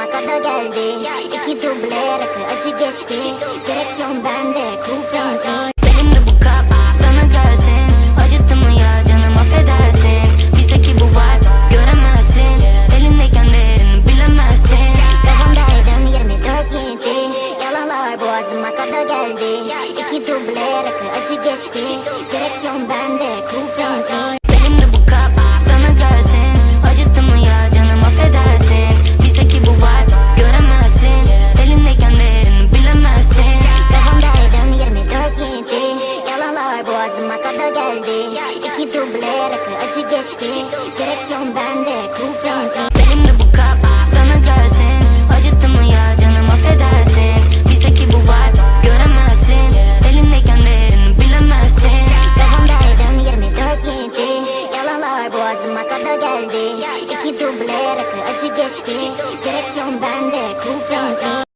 aklıma kada geldi. İki duble rakı acı geçti. Direksiyon bende cool Benim de bu kap sana mı ya canım affedersin. Bizdeki bu vibe göremezsin. Elindeyken değerini bilemezsin. Kafamdaydım 24 yedi Yalanlar boğazıma kada geldi. İki duble rakı acı geçti. Direksiyon bende geldi İki duble rakı acı geçti. Direksiyon bende Coupe renkli Elimde bu kap sana gelsin. Acıttı mı ya canım affedersin. Bizdeki bu vibe göremezsin. Elindeyken değerini bilemezsin. Kafamdaydım 24 yedi. Yalanlar boğazıma kadar geldi. İki duble rakı acı geçti. Direksiyon bende Coupe renkli